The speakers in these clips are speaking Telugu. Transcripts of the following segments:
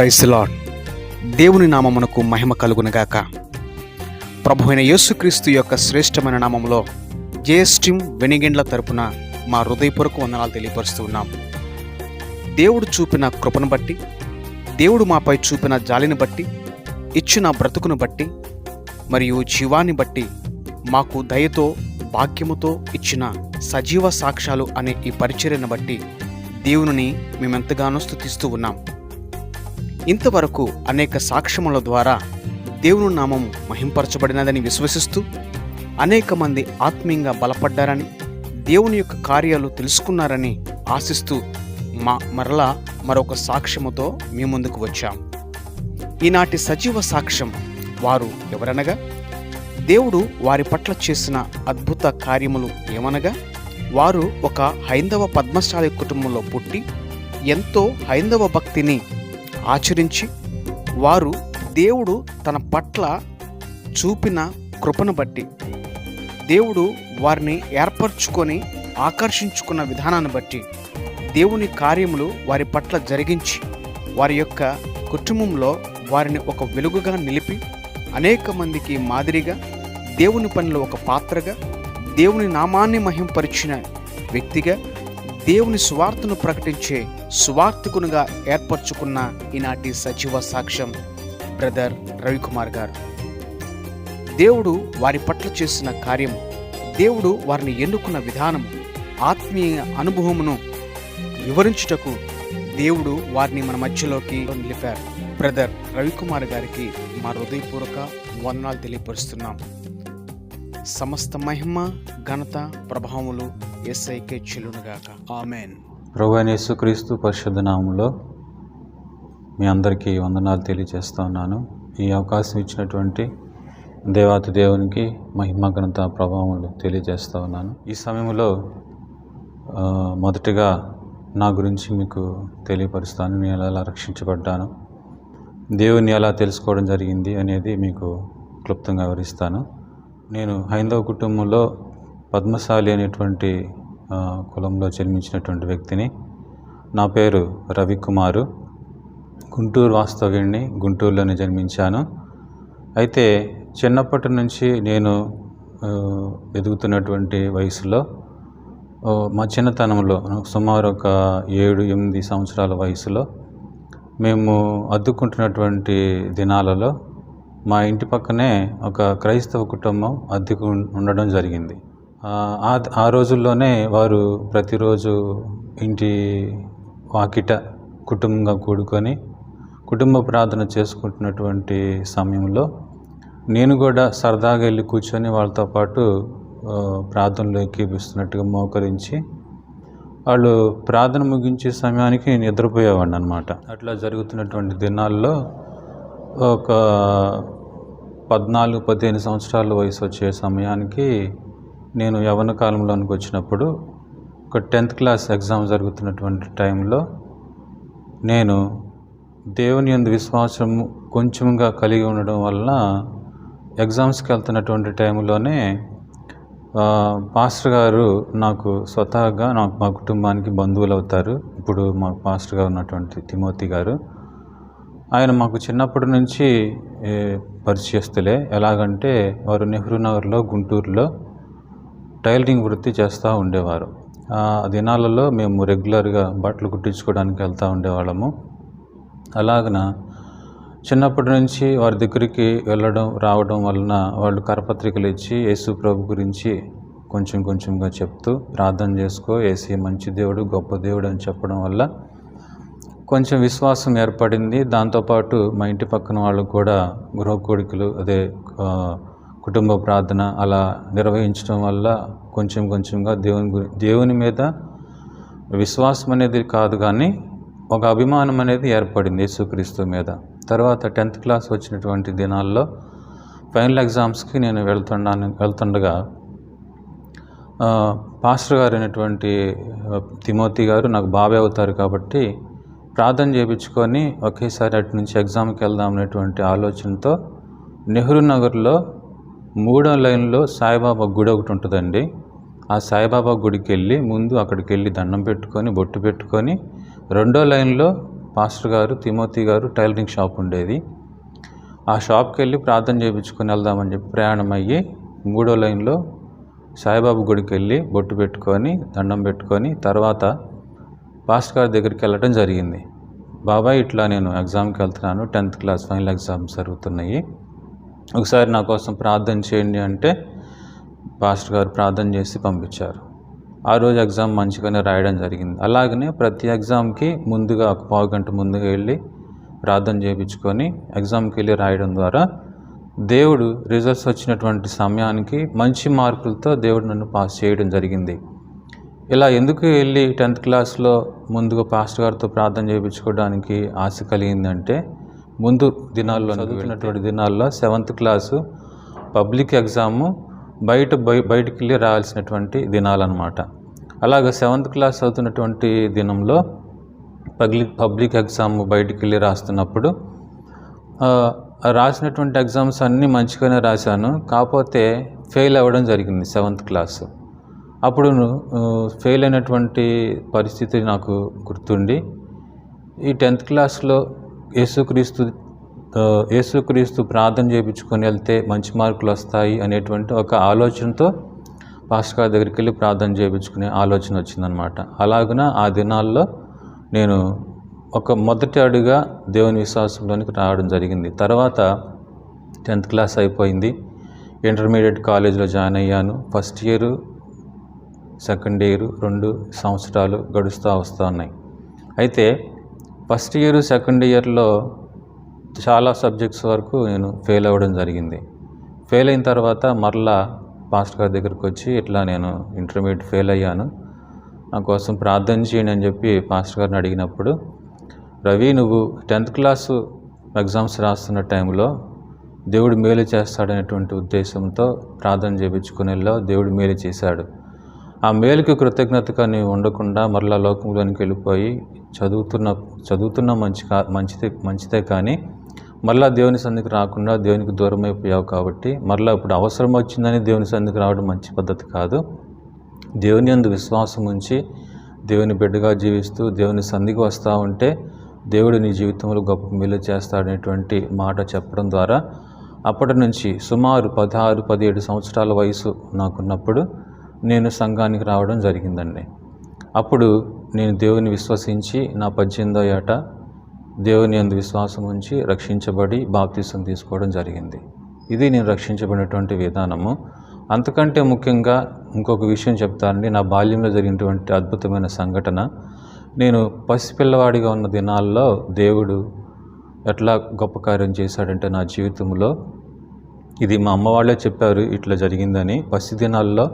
ప్రైస్ లాడ్ దేవుని నామమునకు మహిమ కలుగునగాక. ప్రభు అయిన యేసుక్రీస్తు యొక్క శ్రేష్టమైన నామంలో జేఎస్టిమ్ వెనిగిండ్ల తరపున మా హృదయపూర్వక వందనాలు తెలియపరుస్తూ ఉన్నాం. దేవుడు చూపిన కృపను బట్టి దేవుడు మాపై చూపిన జాలిని బట్టి ఇచ్చిన బ్రతుకును బట్టి మరియు జీవాన్ని బట్టి మాకు దయతో భాగ్యముతో ఇచ్చిన సజీవ సాక్ష్యాలు అనే ఈ పరిచర్యను బట్టి దేవుని మేమెంతగానో స్థుతిస్తూ ఉన్నాం. ఇంతవరకు అనేక సాక్ష్యముల ద్వారా దేవుని నామం మహింపరచబడినదని విశ్వసిస్తూ అనేక మంది ఆత్మీయంగా బలపడ్డారని దేవుని యొక్క కార్యాలు తెలుసుకున్నారని ఆశిస్తూ మా మరలా మరొక సాక్ష్యముతో మీ ముందుకు వచ్చాం. ఈనాటి సజీవ సాక్ష్యం వారు ఎవరనగా? దేవుడు వారి పట్ల చేసిన అద్భుత కార్యములు ఏమనగా? వారు ఒక హైందవ పద్మశాలి కుటుంబంలో పుట్టి ఎంతో హైందవ భక్తిని ఆచరించి వారు దేవుడు తన పట్ల చూపిన కృపను బట్టి దేవుడు వారిని ఏర్పరచుకొని ఆకర్షించుకున్న విధానాన్ని బట్టి దేవుని కార్యములు వారి పట్ల జరిగించి వారి యొక్క కుటుంబంలో వారిని ఒక వెలుగుగా నిలిపి అనేక మందికి మాదిరిగా దేవుని పనిలో ఒక పాత్రగా దేవుని నామాన్ని మహింపరిచిన వ్యక్తిగా దేవుని స్వార్థను ప్రకటించే సువార్తికునిగా ఏర్పరచుకున్న ఈనాటి సజీవ సాక్ష్యం బ్రదర్ రవికుమార్ గారు. దేవుడు వారి పట్ల చేసిన కార్యం దేవుడు వారిని ఎన్నుకున్న విధానం ఆత్మీయ అనుభవమును వివరించుటకు దేవుడు వారిని మన మధ్యలోకి నిలిపారు. బ్రదర్ రవికుమార్ గారికి మా హృదయపూర్వక వందనాలు తెలియపరుస్తున్నాం. సమస్త మహిమ ఘనత ప్రభావములు ఎస్ఐకే చెల్లునుగాక. ఆమెన్. ప్రభు క్రీస్తు యేసుక్రీస్తు మీ అందరికీ వందనాలు తెలియజేస్తా ఉన్నాను. ఈ అవకాశం ఇచ్చినటువంటి దేవాతి దేవునికి మహిమ ఘనత ప్రభావములు తెలియజేస్తా ఉన్నాను. ఈ సమయంలో మొదటిగా నా గురించి మీకు తెలియపరుస్తాను. నేను ఎలా రక్షించబడ్డాను దేవుని ఎలా తెలుసుకోవడం జరిగింది అనేది మీకు క్లుప్తంగా వివరిస్తాను. నేను హైందవ కుటుంబంలో పద్మశాలి అనేటువంటి కులంలో జన్మించినటువంటి వ్యక్తిని నా పేరు రవికుమారు. గుంటూరు వాస్తవ్యుడిని గుంటూరులోనే జన్మించాను. అయితే చిన్నప్పటి నుంచి నేను ఎదుగుతున్నటువంటి వయసులో మా చిన్నతనంలో సుమారు ఒక ఏడు ఎనిమిది సంవత్సరాల వయసులో మేము అద్దుకుంటున్నటువంటి దినాలలో మా ఇంటి పక్కనే ఒక క్రైస్తవ కుటుంబం అద్దెకు ఉండడం జరిగింది. ఆ, ఆ రోజుల్లోనే వారు ప్రతిరోజు ఇంటి వాకిట కుటుంబంగా కూడుకొని కుటుంబ ప్రార్థన చేసుకుంటున్నటువంటి సమయంలో నేను కూడా సరదాగా వెళ్ళి కూర్చొని వాళ్ళతో పాటు ప్రార్థనలో ఎక్కిపిస్తున్నట్టుగా మోకరించి వాళ్ళు ప్రార్థన ముగించే సమయానికి నిద్రపోయేవాడిని అనమాట అట్లా జరుగుతున్నటువంటి దినాల్లో ఒక పద్నాలుగు పదిహేను సంవత్సరాల వయసు వచ్చే సమయానికి నేను యవన కాలంలోనికి వచ్చినప్పుడు ఒక టెన్త్ క్లాస్ ఎగ్జామ్ జరుగుతున్నటువంటి టైంలో నేను దేవుని ఎందు విశ్వాసం కొంచెంగా కలిగి ఉండడం వలన ఎగ్జామ్స్కి వెళ్తున్నటువంటి టైంలోనే పాస్టర్ గారు నాకు స్వతహాగా నాకు మా కుటుంబానికి బంధువులు అవుతారు ఇప్పుడు మా పాస్టర్గా ఉన్నటువంటి తిమోతి గారు. ఆయన మాకు చిన్నప్పటి నుంచి పరిచయస్తులే. ఎలాగంటే వారు నెహ్రూ నగర్లో గుంటూరులో టైలరింగ్ వృత్తి చేస్తూ ఉండేవారు. ఆ దినాలలో మేము రెగ్యులర్గా బట్టలు కుట్టించుకోవడానికి వెళ్తూ ఉండేవాళ్ళము. అలాగన చిన్నప్పటి నుంచి వారి దగ్గరికి వెళ్ళడం రావడం వలన వాళ్ళు కరపత్రికలు ఇచ్చి యేసు ప్రభు గురించి కొంచెం కొంచెంగా చెప్తూ ప్రార్థన చేసుకో ఏసీ మంచి దేవుడు గొప్ప దేవుడు అని చెప్పడం వల్ల కొంచెం విశ్వాసం ఏర్పడింది. దాంతోపాటు మా ఇంటి పక్కన వాళ్ళు కూడా గృహ కోడికలు అదే కుటుంబ ప్రార్థన అలా నిర్వహించడం వల్ల కొంచెం కొంచెంగా దేవుని గురి దేవుని మీద విశ్వాసం అనేది కాదు కానీ ఒక అభిమానం అనేది ఏర్పడింది యేసుక్రీస్తు మీద. తర్వాత టెన్త్ క్లాస్ వచ్చినటువంటి దినాల్లో ఫైనల్ ఎగ్జామ్స్కి నేను వెళ్తున్నాను వెళ్తుండగా పాస్టర్ గారు అయినటువంటి తిమోతి గారు నాకు బాబే అవుతారు కాబట్టి ప్రార్థన చేయించుకొని ఒకేసారి అటు నుంచి ఎగ్జామ్కి వెళ్దాం అనేటువంటి ఆలోచనతో నెహ్రూ నగర్లో మూడో లైన్లో సాయిబాబా గుడి ఒకటి ఉంటుందండి. ఆ సాయిబాబా గుడికి వెళ్ళి ముందు అక్కడికి వెళ్ళి దండం పెట్టుకొని బొట్టు పెట్టుకొని రెండో లైన్లో పాస్టర్ గారు తిమోతి గారు టైలరింగ్ షాప్ ఉండేది. ఆ షాప్కి వెళ్ళి ప్రార్థన చేయించుకొని వెళ్దామని చెప్పి ప్రయాణం అయ్యి మూడో లైన్లో సాయిబాబా గుడికి వెళ్ళి బొట్టు పెట్టుకొని దండం పెట్టుకొని తర్వాత పాస్టర్ గారి దగ్గరికి వెళ్ళడం జరిగింది. బాబాయ్ ఇట్లా నేను ఎగ్జామ్కి వెళ్తున్నాను టెన్త్ క్లాస్ ఫైనల్ ఎగ్జామ్స్ జరుగుతున్నాయి. ఒకసారి నా కోసం ప్రార్థన చేయండి అంటే పాస్టర్ గారు ప్రార్థన చేసి పంపించారు. ఆ రోజు ఎగ్జామ్ మంచిగానే రాయడం జరిగింది. అలాగనే ప్రతి ఎగ్జామ్కి ముందుగా ఒక పావు గంట ముందుగా వెళ్ళి ప్రార్థన చేయించుకొని ఎగ్జామ్కి వెళ్ళి రాయడం ద్వారా దేవుడు రిజల్ట్స్ వచ్చినటువంటి సమయానికి మంచి మార్కులతో దేవుడు నన్ను పాస్ చేయడం జరిగింది. ఇలా ఎందుకు వెళ్ళి టెన్త్ క్లాస్లో ముందుగా పాస్టర్ గారితో ప్రార్థన చేయించుకోవడానికి ఆశ కలిగిందంటే ముందు దినాల్లో చదువుతున్నటువంటి దినాల్లో సెవెంత్ క్లాసు పబ్లిక్ ఎగ్జాము బయట బయ బయటికి వెళ్ళి రావాల్సినటువంటి దినాలన్నమాట. అలాగ సెవెంత్ క్లాస్ చదువుతున్నటువంటి దినంలో పబ్లిక్ పబ్లిక్ ఎగ్జామ్ బయటికి వెళ్ళి రాస్తున్నప్పుడు రాసినటువంటి ఎగ్జామ్స్ అన్నీ మంచిగానే రాశాను. కాకపోతే ఫెయిల్ అవ్వడం జరిగింది సెవెంత్ క్లాస్. అప్పుడు ఫెయిల్ అయినటువంటి పరిస్థితి నాకు గుర్తుండి ఈ టెన్త్ క్లాస్లో యేసుక్రీస్తు యేసుక్రీస్తు ప్రార్థన చేయించుకొని వెళ్తే మంచి మార్కులు వస్తాయి అనేటువంటి ఒక ఆలోచనతో పాస్టర్ గారి దగ్గరికి వెళ్ళి ప్రార్థన చేయించుకునే ఆలోచన వచ్చిందనమాట అలాగున ఆ దినాల్లో నేను ఒక మొదటి అడుగా దేవుని విశ్వాసంలోనికి రావడం జరిగింది. తర్వాత టెన్త్ క్లాస్ అయిపోయింది. ఇంటర్మీడియట్ కాలేజ్లో జాయిన్ అయ్యాను. ఫస్ట్ ఇయర్ సెకండ్ ఇయర్ రెండు సంవత్సరాలు గడుస్తూ వస్తూ ఉన్నాయి. అయితే ఫస్ట్ ఇయర్ సెకండ్ ఇయర్లో చాలా సబ్జెక్ట్స్ వరకు నేను ఫెయిల్ అవ్వడం జరిగింది. ఫెయిల్ అయిన తర్వాత మరలా పాస్టర్ గారి దగ్గరికి వచ్చి ఇట్లా నేను ఇంటర్మీడియట్ ఫెయిల్ అయ్యాను. నా కోసం ప్రార్థన చేయండి అని చెప్పి పాస్టర్ గారిని అడిగినప్పుడు రవి నువ్వు టెన్త్ క్లాసు ఎగ్జామ్స్ రాస్తున్న టైంలో దేవుడు మేలు చేస్తాడనేటువంటి ఉద్దేశంతో ప్రార్థన చేయించుకునేలో దేవుడు మేలు చేశాడు. ఆ మేలుకి కృతజ్ఞతగా నీవు ఉండకుండా మరలా లోకంలోనికి వెళ్ళిపోయి చదువుతున్న చదువుతున్న మంచి కా మంచిదే మంచిదే కానీ మరలా దేవుని సన్నిధికి రాకుండా దేవునికి దూరం అయిపోయావు కాబట్టి మరలా ఇప్పుడు అవసరం వచ్చిందని దేవుని సన్నిధికి రావడం మంచి పద్ధతి కాదు. దేవుని అందు విశ్వాసం ఉంచి దేవుని బిడ్డగా జీవిస్తూ దేవుని సంధికి వస్తూ ఉంటే దేవుడు నీ జీవితంలో గొప్ప మేలు చేస్తాడనేటువంటి మాట చెప్పడం ద్వారా అప్పటి నుంచి సుమారు పదహారు పదిహేడు సంవత్సరాల వయసు నాకున్నప్పుడు నేను సంఘానికి రావడం జరిగిందండి. అప్పుడు నేను దేవుని విశ్వసించి నా పద్దెనిమిదో ఏట దేవుని అందు విశ్వాసం ఉంచి రక్షించబడి బాప్తీసం తీసుకోవడం జరిగింది. ఇది నేను రక్షించబడినటువంటి విధానము. అంతకంటే ముఖ్యంగా ఇంకొక విషయం చెప్తానండి. నా బాల్యంలో జరిగినటువంటి అద్భుతమైన సంఘటన. నేను పసిపిల్లవాడిగా ఉన్న దినాల్లో దేవుడు ఎట్లా గొప్ప కార్యం చేశాడంటే నా జీవితంలో ఇది మా అమ్మ వాళ్ళే చెప్పారు ఇట్లా జరిగిందని. పసి దినాల్లో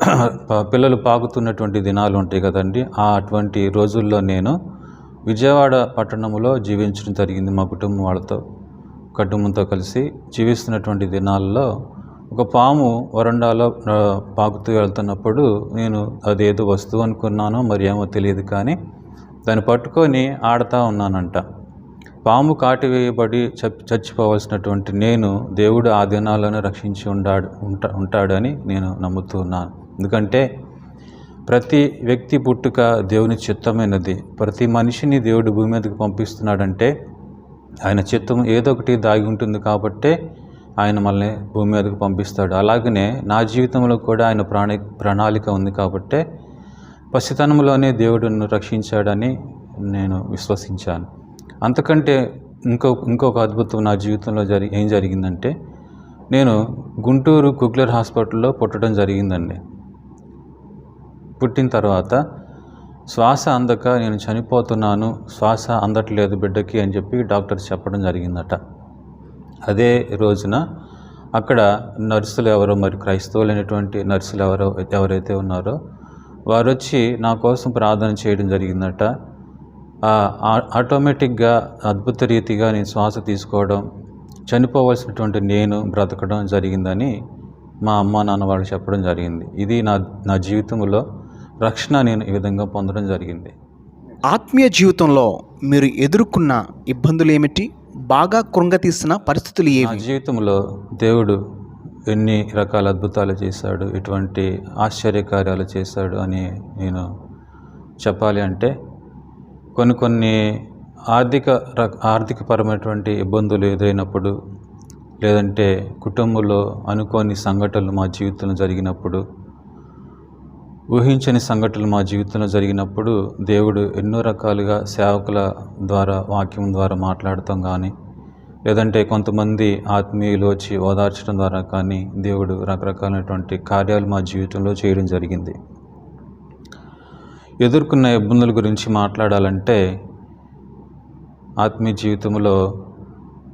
పిల్లలు పాకుతున్నటువంటి దినాలు ఉంటాయి కదండి. ఆ అటువంటి రోజుల్లో నేను విజయవాడ పట్టణంలో జీవించడం జరిగింది మా కుటుంబం వాళ్ళతో కుటుంబంతో కలిసి జీవిస్తున్నటువంటి దినాల్లో ఒక పాము వరండాలో పాకుతూ వెళ్తున్నప్పుడు నేను అదేదో వస్తువు అనుకున్నానో మరి ఏమో తెలియదు కానీ దాన్ని పట్టుకొని ఆడుతూ ఉన్నానంట. పాము కాటి వేయబడి చచ్చి చచ్చిపోవలసినటువంటి నేను దేవుడు ఆ దినాలను రక్షించి ఉండాడు ఉంటా ఉంటాడని నేను నమ్ముతూ ఉన్నాను. ఎందుకంటే ప్రతి వ్యక్తి పుట్టుక దేవుని చిత్తమైనది. ప్రతి మనిషిని దేవుడు భూమి మీదకి పంపిస్తున్నాడంటే ఆయన చిత్తం ఏదో ఒకటి దాగి ఉంటుంది కాబట్టే ఆయన మనల్ని భూమి మీదకి పంపిస్తాడు. అలాగనే నా జీవితంలో కూడా ఆయన ప్రాణి ప్రణాళిక ఉంది కాబట్టే పసితనంలోనే దేవుడు నన్ను రక్షించాడని నేను విశ్వసించాను. అంతకంటే ఇంకో ఇంకొక అద్భుతం నా జీవితంలో జరి ఏం జరిగిందంటే నేను గుంటూరు కుక్లర్ హాస్పిటల్లో పుట్టడం జరిగిందండి. పుట్టిన తర్వాత శ్వాస అందక నేను చనిపోతున్నాను శ్వాస అందట్లేదు బిడ్డకి అని చెప్పి డాక్టర్ చెప్పడం జరిగిందట. అదే రోజున అక్కడ నర్సులు ఎవరో మరి క్రైస్తవులైనటువంటి నర్సులు ఎవరో ఎవరైతే ఉన్నారో వారు వచ్చి నా కోసం ప్రార్థన చేయడం జరిగిందట. ఆటోమేటిక్గా అద్భుత రీతిగా నేను శ్వాస తీసుకోవడం చనిపోవలసినటువంటి నేను బ్రతకడం జరిగిందని మా అమ్మ నాన్న వాళ్ళు చెప్పడం జరిగింది. ఇది నా నా జీవితంలో రక్షణ నేను ఈ విధంగా పొందడం జరిగింది. ఆత్మీయ జీవితంలో మీరు ఎదుర్కొన్న ఇబ్బందులు ఏమిటి? బాగా కృంగతీసిన పరిస్థితులు ఏవి? జీవితంలో దేవుడు ఎన్ని రకాల అద్భుతాలు చేశాడు ఎటువంటి ఆశ్చర్యకార్యాలు చేశాడు అని నేను చెప్పాలి అంటే కొన్ని కొన్ని ఆర్థిక ఆర్థికపరమైనటువంటి ఇబ్బందులు ఎదురైనప్పుడు లేదంటే కుటుంబంలో అనుకోని సంఘటనలు మా జీవితంలో జరిగినప్పుడు ఊహించని సంఘటనలు మా జీవితంలో జరిగినప్పుడు దేవుడు ఎన్నో రకాలుగా సేవకుల ద్వారా వాక్యం ద్వారా మాట్లాడటం కానీ లేదంటే కొంతమంది ఆత్మీయులు వచ్చి ఓదార్చడం ద్వారా కానీ దేవుడు రకరకాలైనటువంటి కార్యాలు మా జీవితంలో చేయడం జరిగింది. ఎదుర్కొన్న ఇబ్బందుల గురించి మాట్లాడాలంటే ఆత్మీయ జీవితంలో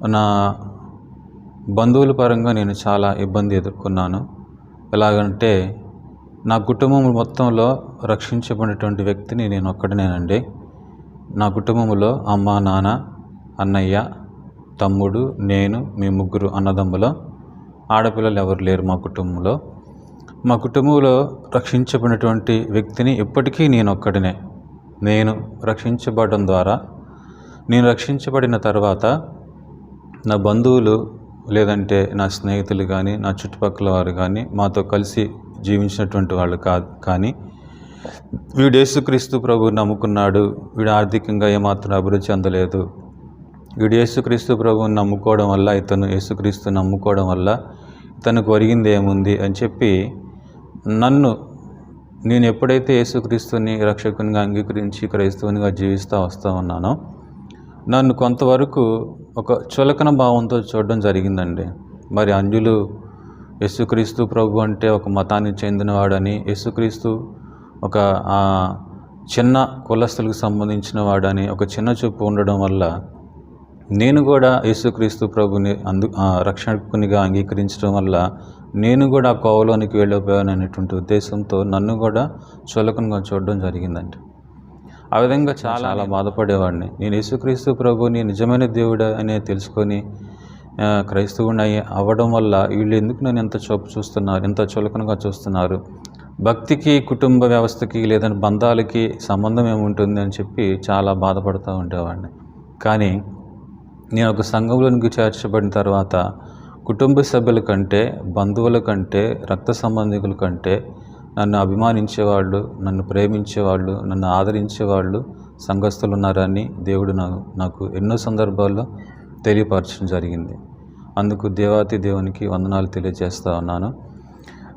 నా బంధువుల పరంగా నేను చాలా ఇబ్బంది ఎదుర్కొన్నాను. ఎలాగంటే నా కుటుంబం మొత్తంలో రక్షించబడినటువంటి వ్యక్తిని నేను ఒక్కడినేనండి. నా కుటుంబంలో అమ్మ నాన్న అన్నయ్య తమ్ముడు నేను మీ ముగ్గురు అన్నదమ్ములు ఆడపిల్లలు ఎవరు లేరు మా కుటుంబంలో మా కుటుంబంలో రక్షించబడినటువంటి వ్యక్తిని ఇప్పటికీ నేను ఒక్కడినే. నేను రక్షించబడడం ద్వారా నేను రక్షించబడిన తర్వాత నా బంధువులు లేదంటే నా స్నేహితులు కానీ నా చుట్టుపక్కల వారు కానీ మాతో కలిసి జీవించినటువంటి వాళ్ళు కాదు కానీ వీడు యేసుక్రీస్తు ప్రభు నమ్ముకున్నాడు. వీడు ఆర్థికంగా ఏమాత్రం అభివృద్ధి చెందలేదు. వీడు యేసుక్రీస్తు ప్రభువుని నమ్ముకోవడం వల్ల ఇతను యేసుక్రీస్తు నమ్ముకోవడం వల్ల ఇతను ఒరిగింది ఏముంది అని చెప్పి నన్ను నేను ఎప్పుడైతే యేసుక్రీస్తుని రక్షకునిగా అంగీకరించి క్రైస్తవునిగా జీవిస్తూ వస్తూ ఉన్నానో నన్ను కొంతవరకు ఒక చులకన భావంతో చూడడం జరిగిందండి. మరి అంజులు యేసుక్రీస్తు ప్రభు అంటే ఒక మతానికి చెందినవాడని యేసుక్రీస్తు ఒక చిన్న కులస్తులకు సంబంధించిన వాడని ఒక చిన్న చూపు ఉండడం వల్ల నేను కూడా యేసుక్రీస్తు ప్రభుని అందు రక్షకునిగా అంగీకరించడం వల్ల నేను కూడా ఆ కోవలోనికి వెళ్ళిపోయాను అనేటువంటి ఉద్దేశంతో నన్ను కూడా చులకనగా చూడడం జరిగిందండి. ఆ విధంగా చాలా చాలా బాధపడేవాడిని. నేను యేసుక్రీస్తు ప్రభుని నిజమైన దేవుడు అనే తెలుసుకొని క్రైస్తవుని అవ్వడం వల్ల వీళ్ళు ఎందుకు నన్ను ఎంత చూపు చూస్తున్నారు ఎంత చులకనగా చూస్తున్నారు? భక్తికి కుటుంబ వ్యవస్థకి లేదంటే బంధాలకి సంబంధం ఏముంటుంది అని చెప్పి చాలా బాధపడుతూ ఉండేవాడిని. కానీ నేను ఒక సంఘంలోనికి చేర్చబడిన తర్వాత కుటుంబ సభ్యుల కంటే బంధువుల కంటే రక్త సంబంధికుల కంటే నన్ను అభిమానించేవాళ్ళు నన్ను ప్రేమించేవాళ్ళు నన్ను ఆదరించేవాళ్ళు సంఘస్థులు ఉన్నారని దేవుడు నాకు నాకు ఎన్నో సందర్భాల్లో తెలియపరచడం జరిగింది. అందుకు దేవాతి దేవునికి వందనాలు తెలియజేస్తా ఉన్నాను.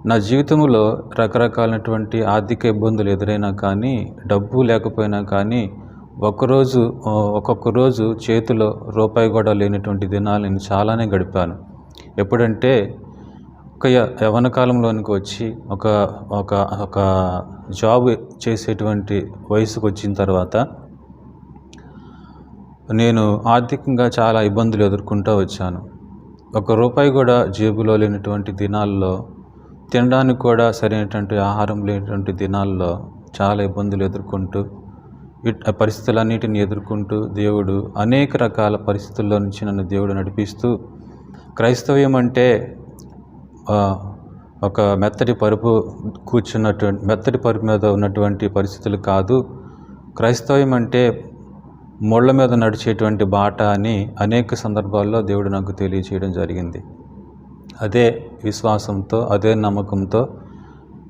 నా జీవితంలో రకరకాలైనటువంటి ఆర్థిక ఇబ్బందులు ఎదురైనా కానీ డబ్బు లేకపోయినా కానీ ఒకరోజు ఒక్కొక్క రోజు చేతిలో రూపాయి కూడా లేనటువంటి దినాలు నేను చాలానే గడిపాను. ఎప్పుడంటే ఒక య- కాలంలోనికి వచ్చి ఒక ఒక ఒక జాబ్ చేసేటువంటి వయసుకు వచ్చిన తర్వాత నేను ఆర్థికంగా చాలా ఇబ్బందులు ఎదుర్కొంటూ వచ్చాను. ఒక రూపాయి కూడా జేబులో లేనటువంటి దినాల్లో తినడానికి కూడా సరైనటువంటి ఆహారం లేనటువంటి దినాల్లో చాలా ఇబ్బందులు ఎదుర్కొంటూ పరిస్థితులన్నిటిని ఎదుర్కొంటూ దేవుడు అనేక రకాల పరిస్థితుల్లో నుంచి నన్ను దేవుడు నడిపిస్తూ క్రైస్తవ్యం అంటే ఒక మెత్తటి పరుపు కూర్చున్నటువంటి మెత్తటి పరుపు మీద ఉన్నటువంటి పరిస్థితులు కాదు. క్రైస్తవ్యం అంటే ముళ్ళ మీద నడిచేటువంటి బాట అని అనేక సందర్భాల్లో దేవుడు నాకు తెలియచేయడం జరిగింది. అదే విశ్వాసంతో అదే నమ్మకంతో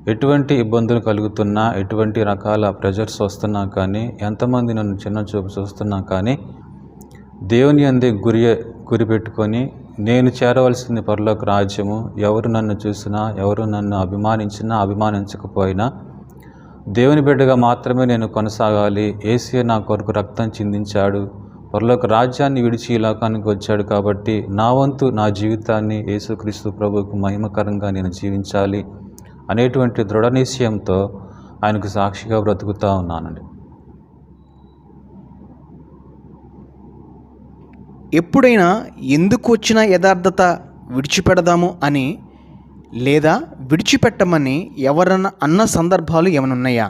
ఎటువంటి ఇబ్బందులు కలుగుతున్నా ఎటువంటి రకాల ప్రెజర్స్ వస్తున్నా కానీ ఎంతమంది నన్ను చిన్న చూపు చూస్తున్నా కానీ దేవుని అందే గురి గురి పెట్టుకొని నేను చేరవలసింది పరలోక రాజ్యము ఎవరు నన్ను చూసినా ఎవరు నన్ను అభిమానించినా అభిమానించకపోయినా దేవుని బిడ్డగా మాత్రమే నేను కొనసాగాలి. ఏసీ నా కొరకు రక్తం చిందించాడు. పరలోక రాజ్యాన్ని విడిచి ఈ లోకానికి వచ్చాడు కాబట్టి నా వంతు నా జీవితాన్ని యేసుక్రీస్తు ప్రభువుకు మహిమకరంగా నేను జీవించాలి అనేటువంటి దృఢ నిశ్చయంతో ఆయనకు సాక్షిగా బ్రతుకుతూ ఉన్నానండి. ఎప్పుడైనా ఎందుకు వచ్చిన యథార్థత విడిచిపెడదాము అని లేదా విడిచిపెట్టమని ఎవరన్నా అన్న సందర్భాలు ఏమనున్నాయా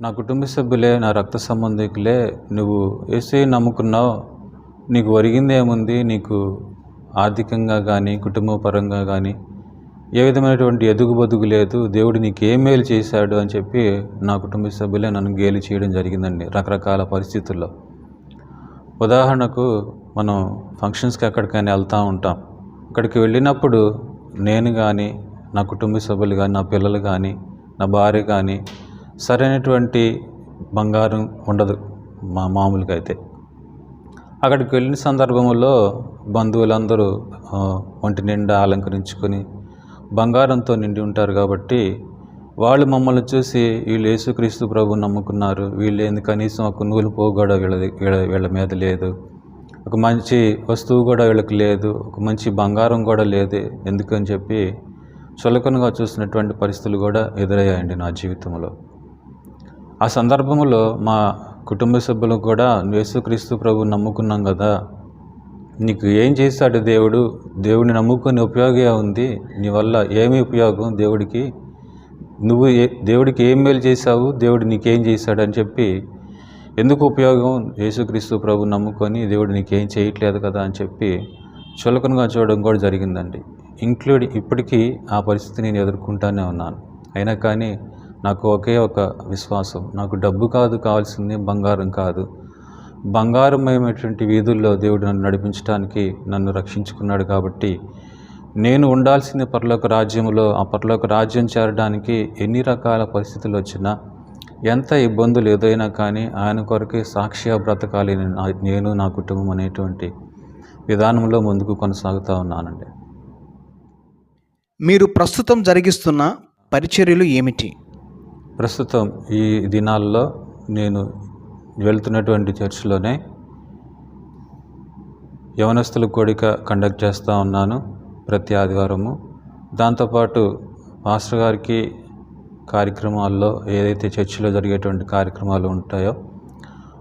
నా కుటుంబ సభ్యులే నా రక్త సంబంధికులే నువ్వు ఏసే నమ్ముకున్నావు నీకు ఒరిగింది ఏముంది నీకు ఆర్థికంగా కానీ కుటుంబ పరంగా కానీ ఏ విధమైనటువంటి ఎదుగు బదుగు లేదు దేవుడు నీకు ఏ మేలు చేశాడు అని చెప్పి నా కుటుంబ సభ్యులే నన్ను గేలి చేయడం జరిగిందండి రకరకాల పరిస్థితుల్లో. ఉదాహరణకు మనం ఫంక్షన్స్కి ఎక్కడికైనా వెళ్తూ ఉంటాం. అక్కడికి వెళ్ళినప్పుడు నేను కానీ నా కుటుంబ సభ్యులు కానీ నా పిల్లలు కానీ నా భార్య కానీ సరైనటువంటి బంగారం ఉండదు మా మామూలుగా అయితే అక్కడికి వెళ్ళిన సందర్భంలో బంధువులందరూ ఒంటి నిండా అలంకరించుకొని బంగారంతో నిండి ఉంటారు కాబట్టి వాళ్ళు మమ్మల్ని చూసి వీళ్ళు యేసుక్రీస్తు ప్రభు నమ్ముకున్నారు వీళ్ళు ఎందుకు కనీసం ఒక నూలు పోగు వీళ్ళ వీళ్ళ మీద లేదు ఒక మంచి వస్తువు కూడా వీళ్ళకి లేదు ఒక మంచి బంగారం కూడా లేదు ఎందుకని చెప్పి చులకనగా చూసినటువంటి పరిస్థితులు కూడా ఎదురయ్యాయండి నా జీవితంలో. ఆ సందర్భంలో మా కుటుంబ సభ్యులకు కూడా యేసుక్రీస్తు ప్రభు నమ్ముకున్నాం కదా నీకు ఏం చేశాడు దేవుడు? దేవుడిని నమ్ముకుని ఉపయోగం ఉంది నీ వల్ల ఏమి ఉపయోగం దేవుడికి? నువ్వు ఏ దేవుడికి ఏం మేలు చేశావు? దేవుడు నీకేం చేశాడు అని చెప్పి ఎందుకు ఉపయోగం? యేసుక్రీస్తు ప్రభు నమ్ముకొని దేవుడు నీకేం చేయట్లేదు కదా అని చెప్పి చులకనగా చూడడం కూడా జరిగిందండి. ఇంక్లూడ్ ఇప్పటికీ ఆ పరిస్థితి నేను ఎదుర్కొంటానే ఉన్నాను. అయినా కానీ నాకు ఒకే ఒక విశ్వాసం. నాకు డబ్బు కాదు కావాల్సింది బంగారం కాదు. బంగారమయమైనటువంటి వీధుల్లో దేవుడు నన్ను నడిపించడానికి నన్ను రక్షించుకున్నాడు కాబట్టి నేను ఉండాల్సిన పరలోక రాజ్యంలో ఆ పరలోక రాజ్యం చేరడానికి ఎన్ని రకాల పరిస్థితులు వచ్చినా ఎంత ఇబ్బందులు ఏదైనా కానీ ఆయన కొరకే సాక్షిగా బ్రతకాలి నేను నా కుటుంబం అనేటువంటి విధానంలో ముందుకు కొనసాగుతూ ఉన్నానండి. మీరు ప్రస్తుతం జరిగిస్తున్న పరిచర్యలు ఏమిటి? ప్రస్తుతం ఈ దినాల్లో నేను వెళ్తున్నటువంటి చర్చిలోనే యవనస్తుల కోడిక కండక్ట్ చేస్తూ ఉన్నాను ప్రతి ఆదివారము. దాంతోపాటు మాస్టర్ గారికి కార్యక్రమాల్లో ఏదైతే చర్చిలో జరిగేటువంటి కార్యక్రమాలు ఉంటాయో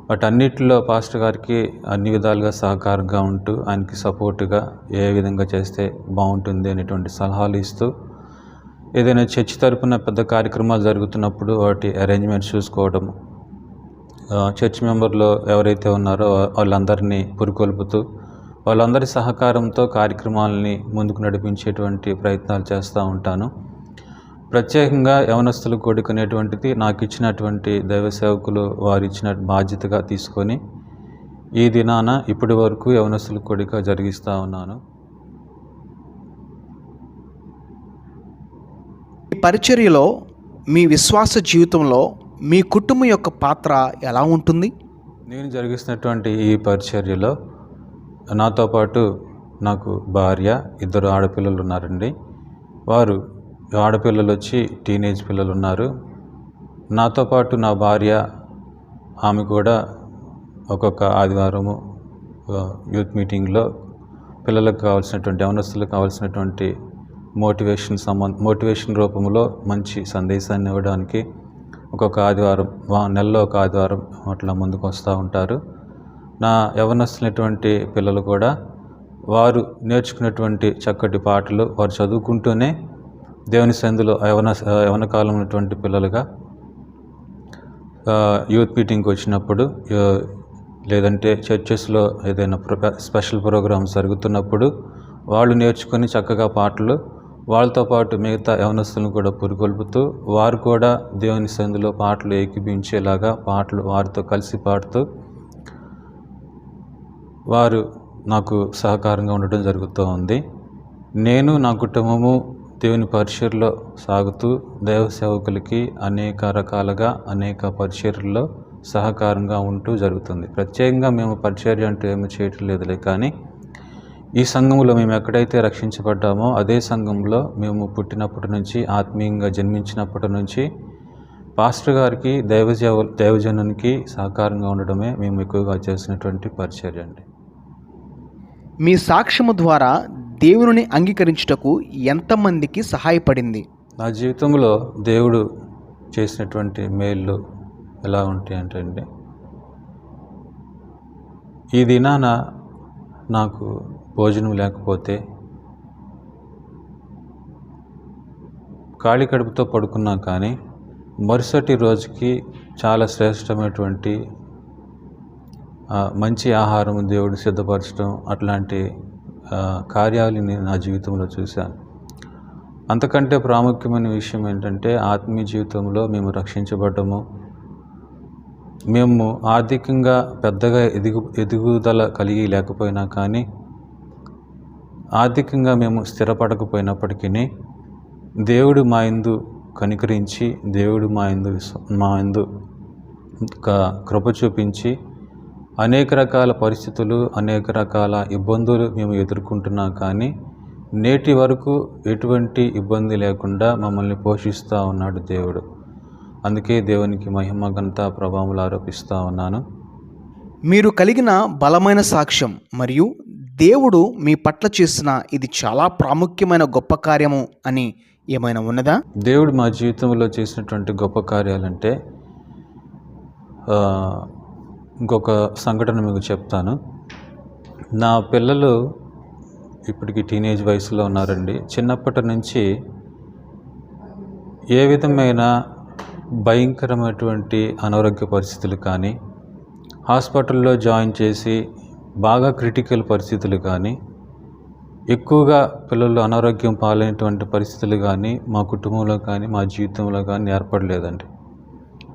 వాటన్నిటిలో పాస్టర్ గారికి అన్ని విధాలుగా సహకారంగా ఉంటూ ఆయనకి సపోర్టుగా ఏ విధంగా చేస్తే బాగుంటుంది అనేటువంటి సలహాలు ఇస్తూ ఏదైనా చర్చి తరపున పెద్ద కార్యక్రమాలు జరుగుతున్నప్పుడు వాటి అరేంజ్మెంట్స్ చూసుకోవడం చర్చ్ మెంబర్లో ఎవరైతే ఉన్నారో వాళ్ళందరినీ పురికొల్పుతూ వాళ్ళందరి సహకారంతో కార్యక్రమాలని ముందుకు నడిపించేటువంటి ప్రయత్నాలు చేస్తూ ఉంటాను. ప్రత్యేకంగా యవనస్తులు కూడుకునేటువంటిది నాకు ఇచ్చినటువంటి దైవ సేవకులు వారు ఇచ్చిన బాధ్యతగా తీసుకొని ఈ దినాన ఇప్పటి వరకు యవనస్తుల కూడిక జరిగిస్తూ ఉన్నాను. ఈ పరిచర్యలో మీ విశ్వాస జీవితంలో మీ కుటుంబం యొక్క పాత్ర ఎలా ఉంటుంది? నేను జరిగిస్తున్నటువంటి ఈ పరిచర్యలో నాతో పాటు నాకు భార్య ఇద్దరు ఆడపిల్లలు ఉన్నారండి. వారు ఆడపిల్లలు వచ్చి టీనేజ్ పిల్లలు ఉన్నారు నాతో పాటు నా భార్య ఆమె కూడా ఒక్కొక్క ఆదివారము యూత్ మీటింగ్లో పిల్లలకు కావాల్సినటువంటి యవనస్తులకు కావాల్సినటువంటి మోటివేషన్ సంబంధ మోటివేషన్ రూపంలో మంచి సందేశాన్ని ఇవ్వడానికి ఒక్కొక్క ఆదివారం వా- నెలలో ఒక ఆదివారం అట్లా ముందుకు వస్తూ ఉంటారు. నా యవనస్తున్నటువంటి పిల్లలు కూడా వారు నేర్చుకున్నటువంటి చక్కటి పాటలు వారు చదువుకుంటూనే దేవుని సందులో యవన యవన కాలం ఉన్నటువంటి పిల్లలుగా యూత్ మీటింగ్కి వచ్చినప్పుడు లేదంటే చర్చెస్లో ఏదైనా స్పెషల్ ప్రోగ్రామ్స్ జరుగుతున్నప్పుడు వాళ్ళు నేర్చుకొని చక్కగా పాటలు వాళ్ళతో పాటు మిగతా యవనస్తులను కూడా పురుగొల్పుతూ వారు కూడా దేవుని సందులో పాటలు ఏకీపించేలాగా పాటలు వారితో కలిసి పాడుతూ వారు నాకు సహకారంగా ఉండటం జరుగుతూ ఉంది నేను నా కుటుంబము దేవుని పరిచర్లో సాగుతూ దైవ సేవకులకి అనేక రకాలుగా అనేక పరిచర్లో సహకారంగా ఉంటూ జరుగుతుంది. ప్రత్యేకంగా మేము పరిచర్య అంటూ ఏమి చేయటం లేదులే కానీ ఈ సంఘంలో మేము ఎక్కడైతే రక్షించబడ్డామో అదే సంఘంలో మేము పుట్టినప్పటి నుంచి ఆత్మీయంగా జన్మించినప్పటి నుంచి పాస్టర్ గారికి దైవజవ దైవజనునికి సహకారంగా ఉండడమే మేము ఎక్కువగా చేసినటువంటి పరిచర్య అండి. మీ సాక్ష్యము ద్వారా దేవుని అంగీకరించుటకు ఎంతమందికి సహాయపడింది? నా జీవితంలో దేవుడు చేసినటువంటి మేళ్ళు ఎలా ఉంటాయి అంటే అండి ఈ దినాన నాకు భోజనం లేకపోతే ఖాళీ కడుపుతో పడుకున్నా కానీ మరుసటి రోజుకి చాలా శ్రేష్టమైనటువంటి మంచి ఆహారం దేవుడు సిద్ధపరచడం అట్లాంటి కార్యాలు నేను నా జీవితంలో చూశాను. అంతకంటే ప్రాముఖ్యమైన విషయం ఏంటంటే ఆత్మీయ జీవితంలో మేము రక్షించబడము మేము ఆర్థికంగా పెద్దగా ఎదుగు ఎదుగుదల కలిగి లేకపోయినా కానీ ఆర్థికంగా మేము స్థిరపడకపోయినప్పటికీ దేవుడు మా ఇందు కనికరించి దేవుడు మా ఇందు మా ఇందు కృప చూపించి అనేక రకాల పరిస్థితులు అనేక రకాల ఇబ్బందులు మేము ఎదుర్కొంటున్నాం కానీ నేటి వరకు ఎటువంటి ఇబ్బంది లేకుండా మమ్మల్ని పోషిస్తూ ఉన్నాడు దేవుడు. అందుకే దేవునికి మహిమ ఘనత ప్రభావములు ఆరోపిస్తూ ఉన్నాను. మీరు కలిగిన బలమైన సాక్ష్యం మరియు దేవుడు మీ పట్ల చేసిన ఇది చాలా ప్రాముఖ్యమైన గొప్ప కార్యము అని ఏమైనా ఉన్నదా? దేవుడు మా జీవితంలో చేసినటువంటి గొప్ప కార్యాలంటే ఇంకొక సంఘటన మీకు చెప్తాను. నా పిల్లలు ఇప్పటికి టీనేజ్ వయసులో ఉన్నారండి. చిన్నప్పటి నుంచి ఏ విధమైన భయంకరమైనటువంటి అనారోగ్య పరిస్థితులు కానీ హాస్పిటల్లో జాయిన్ చేసి బాగా క్రిటికల్ పరిస్థితులు కానీ ఎక్కువగా పిల్లలు అనారోగ్యం పాలైనటువంటి పరిస్థితులు కానీ మా కుటుంబంలో కానీ మా జీవితంలో కానీ ఏర్పడలేదండి.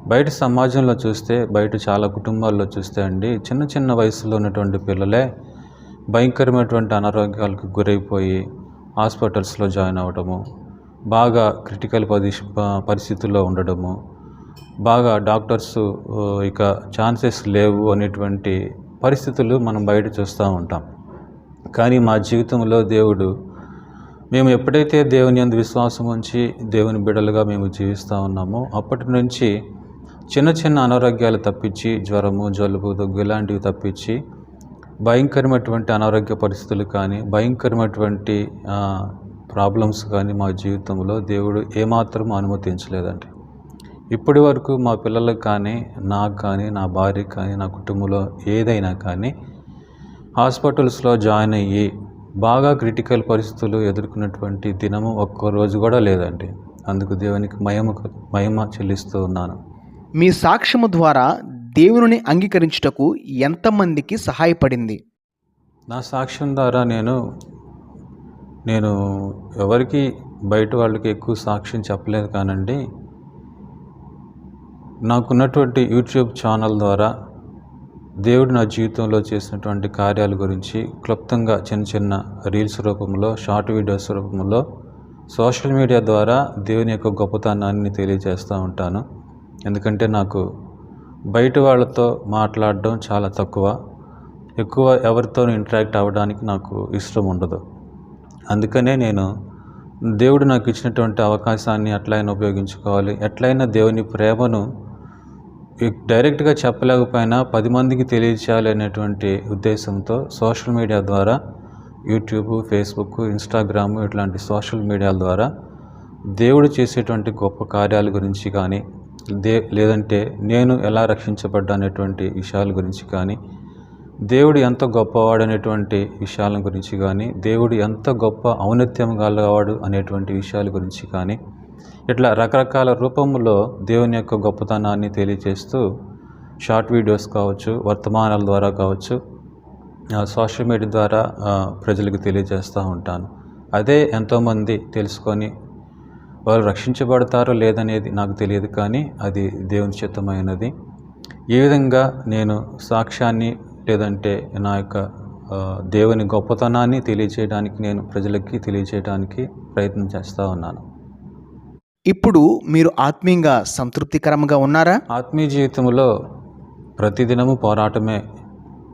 బయట సమాజంలో చూస్తే బయట చాలా కుటుంబాల్లో చూస్తే అండి చిన్న చిన్న వయసులో ఉన్నటువంటి పిల్లలే భయంకరమైనటువంటి అనారోగ్యాలకు గురైపోయి హాస్పిటల్స్లో జాయిన్ అవ్వడము బాగా క్రిటికల్ పరిస్థితుల్లో ఉండడము బాగా డాక్టర్స్ ఇక ఛాన్సెస్ లేవు అనేటువంటి పరిస్థితులు మనం బయట చూస్తూ ఉంటాం. కానీ మా జీవితంలో దేవుడు మేము ఎప్పుడైతే దేవుని అందు విశ్వాసం ఉంచి దేవుని బిడలుగా మేము జీవిస్తూ ఉన్నామో అప్పటి నుంచి చిన్న చిన్న అనారోగ్యాలు తప్పించి జ్వరము జలుబు దగ్గు ఇలాంటివి తప్పించి భయంకరమైనటువంటి అనారోగ్య పరిస్థితులు కానీ భయంకరమైనటువంటి ప్రాబ్లమ్స్ కానీ మా జీవితంలో దేవుడు ఏమాత్రం అనుమతించలేదండి. ఇప్పటి వరకు మా పిల్లలకు కానీ నాకు కానీ నా భార్య కానీ నా కుటుంబంలో ఏదైనా కానీ హాస్పిటల్స్లో జాయిన్ అయ్యి బాగా క్రిటికల్ పరిస్థితులు ఎదుర్కొన్నటువంటి దినము ఒక్క రోజు కూడా లేదండి. అందుకు దేవునికి మహిమ మహిమ చెల్లిస్తూ ఉన్నాను. మీ సాక్ష్యము ద్వారా దేవుని అంగీకరించుటకు ఎంతమందికి సహాయపడింది? నా సాక్ష్యం ద్వారా నేను నేను ఎవరికి బయట వాళ్ళకి ఎక్కువ సాక్ష్యం చెప్పలేదు కానండి. నాకున్నటువంటి యూట్యూబ్ ఛానల్ ద్వారా దేవుడు నా జీవితంలో చేసినటువంటి కార్యాల గురించి క్లుప్తంగా చిన్న చిన్న రీల్స్ రూపంలో షార్ట్ వీడియోస్ రూపంలో సోషల్ మీడియా ద్వారా దేవుని యొక్క గొప్పతనాన్ని తెలియజేస్తూ ఉంటాను. ఎందుకంటే నాకు బయట వాళ్ళతో మాట్లాడడం చాలా తక్కువ. ఎక్కువ ఎవరితో ఇంటరాక్ట్ అవ్వడానికి నాకు ఇష్టం ఉండదు. అందుకనే నేను దేవుడు నాకు ఇచ్చినటువంటి అవకాశాన్ని ఎట్లయినా ఉపయోగించుకోవాలి. ఎట్లయినా దేవుని ప్రేమను డైరెక్ట్గా చెప్పలేకపోయినా పది మందికి తెలియచేయాలి అనేటువంటి ఉద్దేశంతో సోషల్ మీడియా ద్వారా యూట్యూబ్ ఫేస్బుక్ ఇన్స్టాగ్రామ్ ఇట్లాంటి సోషల్ మీడియాల ద్వారా దేవుడు చేసేటువంటి గొప్ప కార్యాల గురించి కానీ దే లేదంటే నేను ఎలా రక్షించబడ్డా అనేటువంటి విషయాల గురించి కానీ దేవుడు ఎంత గొప్పవాడు అనేటువంటి విషయాల గురించి కానీ దేవుడు ఎంత గొప్ప ఔన్నత్యం గలవాడు అనేటువంటి విషయాల గురించి కానీ ఇట్లా రకరకాల రూపంలో దేవుని యొక్క గొప్పతనాన్ని తెలియజేస్తూ షార్ట్ వీడియోస్ కావచ్చు వర్తమానాల ద్వారా కావచ్చు సోషల్ మీడియా ద్వారా ప్రజలకు తెలియజేస్తూ ఉంటాను. అదే ఎంతోమంది తెలుసుకొని వాళ్ళు రక్షించబడతారో లేదనేది నాకు తెలియదు కానీ అది దేవుని చిత్తమైనది ఈ విధంగా నేను సాక్ష్యాన్ని లేదంటే నా యొక్క దేవుని గొప్పతనాన్ని తెలియచేయడానికి నేను ప్రజలకి తెలియచేయడానికి ప్రయత్నం చేస్తూ ఉన్నాను. ఇప్పుడు మీరు ఆత్మీయంగా సంతృప్తికరంగా ఉన్నారా? ఆత్మీయ జీవితంలో ప్రతిదినము పోరాటమే.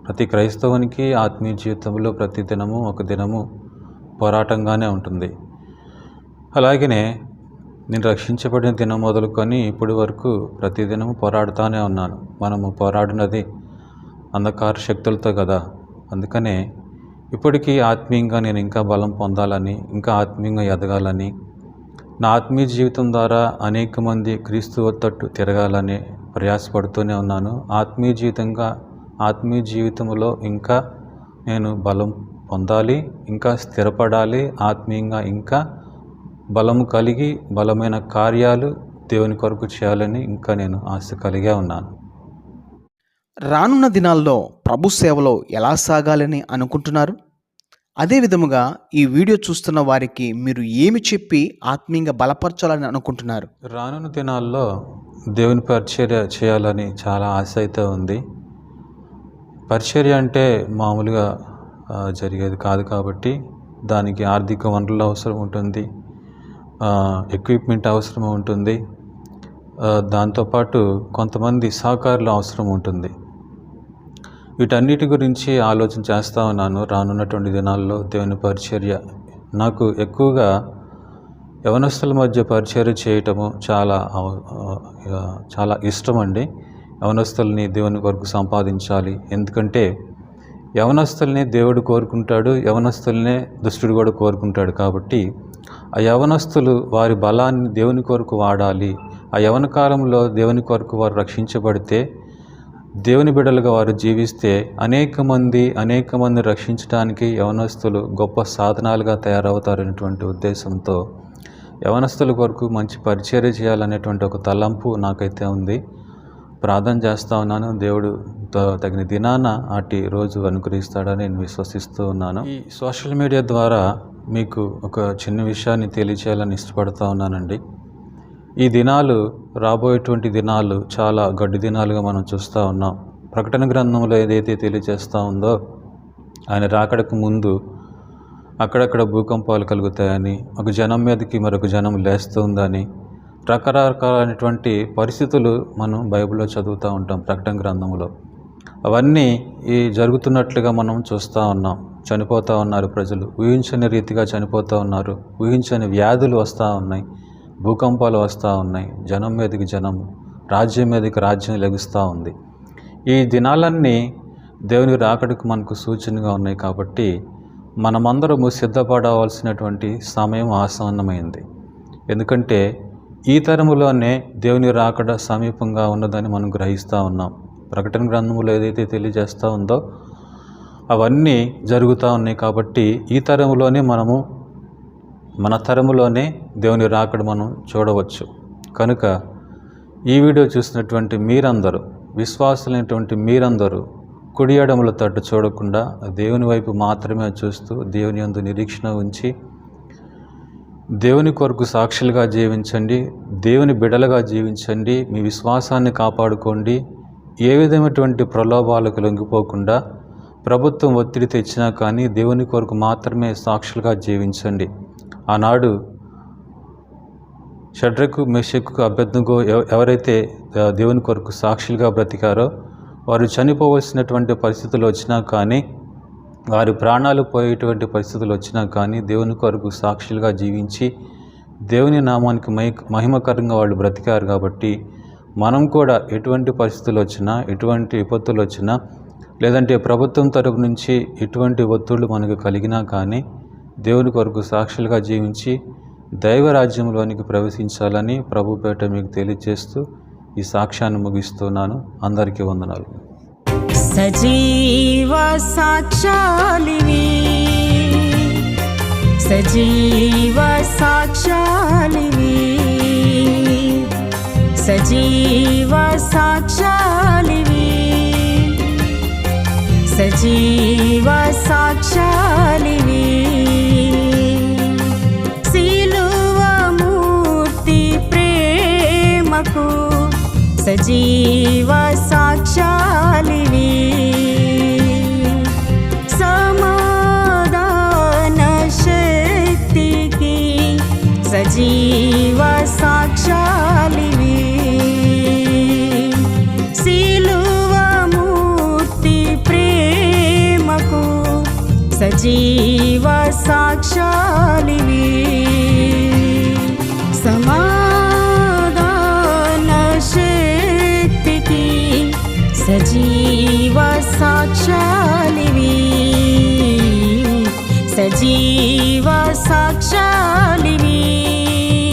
ప్రతి క్రైస్తవునికి ఆత్మీయ జీవితంలో ప్రతి దినము ఒక దినము పోరాటంగానే ఉంటుంది. అలాగనే నేను రక్షించబడిన దినం మొదలుకొని ఇప్పటి వరకు ప్రతిదినము పోరాడుతూనే ఉన్నాను. మనము పోరాడినది అంధకార శక్తులతో కదా. అందుకనే ఇప్పటికీ ఆత్మీయంగా నేను ఇంకా బలం పొందాలని ఇంకా ఆత్మీయంగా ఎదగాలని నా ఆత్మీయ జీవితం ద్వారా అనేక మంది క్రీస్తు తట్టు తిరగాలని ప్రయాసపడుతూనే ఉన్నాను. ఆత్మీయ జీవితంగా ఆత్మీయ జీవితంలో ఇంకా నేను బలం పొందాలి ఇంకా స్థిరపడాలి ఆత్మీయంగా ఇంకా బలము కలిగి బలమైన కార్యాలు దేవుని కొరకు చేయాలని ఇంకా నేను ఆశ కలిగే ఉన్నాను. రానున్న దినాల్లో ప్రభు సేవలో ఎలా సాగాలని అనుకుంటున్నారు? అదే విధముగా ఈ వీడియో చూస్తున్న వారికి మీరు ఏమి చెప్పి ఆత్మీయంగా బలపరచాలని అనుకుంటున్నారు? రానున్న దినాల్లో దేవుని పరిచర్య చేయాలని చాలా ఆశ అయితే ఉంది. పరిచర్య అంటే మామూలుగా జరిగేది కాదు కాబట్టి దానికి ఆర్థిక వనరులు అవసరం ఉంటుంది. ఎక్విప్మెంట్ అవసరం ఉంటుంది. దాంతోపాటు కొంతమంది సహకారులు అవసరం ఉంటుంది. వీటన్నిటి గురించి ఆలోచన చేస్తూ ఉన్నాను. రానున్నటువంటి దినాల్లో దేవుని పరిచర్య. నాకు ఎక్కువగా యవనస్తుల మధ్య పరిచర్య చేయటము చాలా చాలా ఇష్టం అండి యవనస్తుల్ని దేవుని కొరకు సంపాదించాలి. ఎందుకంటే యవనస్తుల్ని దేవుడు కోరుకుంటాడు. యవనస్తుల్నే దుష్టుడు కూడా కోరుకుంటాడు. కాబట్టి ఆ యవనస్తులు వారి బలాన్ని దేవుని కొరకు వాడాలి. ఆ యవన కాలంలో దేవుని కొరకు వారు రక్షించబడితే దేవుని బిడలుగా వారు జీవిస్తే అనేక మంది అనేక మంది రక్షించడానికి యవనస్తులు గొప్ప సాధనాలుగా తయారవుతారనేటువంటి ఉద్దేశంతో యవనస్తుల కొరకు మంచి పరిచర్య చేయాలనేటువంటి ఒక తలంపు నాకైతే ఉంది. ప్రార్థన చేస్తూ ఉన్నాను. దేవుడు తగిన దినాన అటు రోజు అనుగ్రహిస్తాడని నేను విశ్వసిస్తూ ఉన్నాను. ఈ సోషల్ మీడియా ద్వారా మీకు ఒక చిన్న విషయాన్ని తెలియచేయాలని ఇష్టపడుతూ ఉన్నానండి. ఈ దినాలు రాబోయేటువంటి దినాలు చాలా గడ్డి దినాలుగా మనం చూస్తూ ఉన్నాం. ప్రకటన గ్రంథంలో ఏదైతే తెలియజేస్తూ ఉందో ఆయన రాకడకు ముందు అక్కడక్కడ భూకంపాలు కలుగుతాయని ఒక జనం మీదకి మరొక జనం లేస్తుందని రకరకాలైనటువంటి పరిస్థితులు మనం బైబిల్లో చదువుతూ ఉంటాం ప్రకటన గ్రంథంలో. అవన్నీ ఈ జరుగుతున్నట్లుగా మనం చూస్తూ ఉన్నాం. చనిపోతూ ఉన్నారు ప్రజలు. ఊహించని రీతిగా చనిపోతూ ఉన్నారు. ఊహించని వ్యాధులు వస్తూ ఉన్నాయి. భూకంపాలు వస్తూ ఉన్నాయి. జనం మీదకి జనం రాజ్యం మీదకి రాజ్యం లెగుస్తూ ఉంది. ఈ దినాలన్నీ దేవుని రాకడకు మనకు సూచనగా ఉన్నాయి కాబట్టి మనమందరము సిద్ధపడవలసినటువంటి సమయం ఆసన్నమైంది. ఎందుకంటే ఈ తరములోనే దేవుని రాకడ సమీపంగా ఉన్నదని మనం గ్రహిస్తూ ఉన్నాం. ప్రకటన గ్రంథంలో ఏదైతే తెలియజేస్తూ ఉందో అవన్నీ జరుగుతూ ఉన్నాయి కాబట్టి ఈ తరంలోనే మనము మన తరములోనే దేవుని రాకడ మనం చూడవచ్చు. కనుక ఈ వీడియో చూసినటువంటి మీరందరూ విశ్వాసులైనటువంటి మీరందరూ కుడి ఎడముల తట్టు చూడకుండా దేవుని వైపు మాత్రమే చూస్తూ దేవుని అందు నిరీక్షణ ఉంచి దేవుని కొరకు సాక్షులుగా జీవించండి దేవుని బిడలుగా జీవించండి మీ విశ్వాసాన్ని కాపాడుకోండి ఏ విధమైనటువంటి ప్రలోభాలకు లొంగిపోకుండా ప్రభుత్వం ఒత్తిడి తెచ్చినా కానీ దేవుని కొరకు మాత్రమే సాక్షులుగా జీవించండి. ఆనాడు షడ్రకు మెషకు అభ్యర్థకు ఎవరైతే దేవుని కొరకు సాక్షులుగా బ్రతికారో వారు చనిపోవలసినటువంటి పరిస్థితులు వచ్చినా కానీ వారి ప్రాణాలు పోయేటువంటి పరిస్థితులు వచ్చినా కానీ దేవుని కొరకు సాక్షులుగా జీవించి దేవుని నామానికి మహి మహిమకరంగా వాళ్ళు బ్రతికారు కాబట్టి మనం కూడా ఎటువంటి పరిస్థితులు వచ్చినా ఎటువంటి విపత్తులు వచ్చినా లేదంటే ప్రభుత్వం తరపు నుంచి ఎటువంటి ఒత్తిళ్ళు మనకు కలిగినా కానీ దేవుని కొరకు సాక్షులుగా జీవించి దైవరాజ్యంలోనికి ప్రవేశించాలని ప్రభుపేట మీకు తెలియజేస్తూ ఈ సాక్ష్యాన్ని ముగిస్తున్నాను. అందరికీ వందనాలు. సజీవ సాక్షాలివి సజీవ సాక్షాలివి సజీవ సాక్షాలివి సజీవ సాక్షాలివి సిలువ మూర్తి ప్రేమకు సజీవ సాక్షాలి జీవ సాక్షాలివి సమాధాన శక్తికి సజీవ సాక్షాలివి సజీవ సాక్షాలి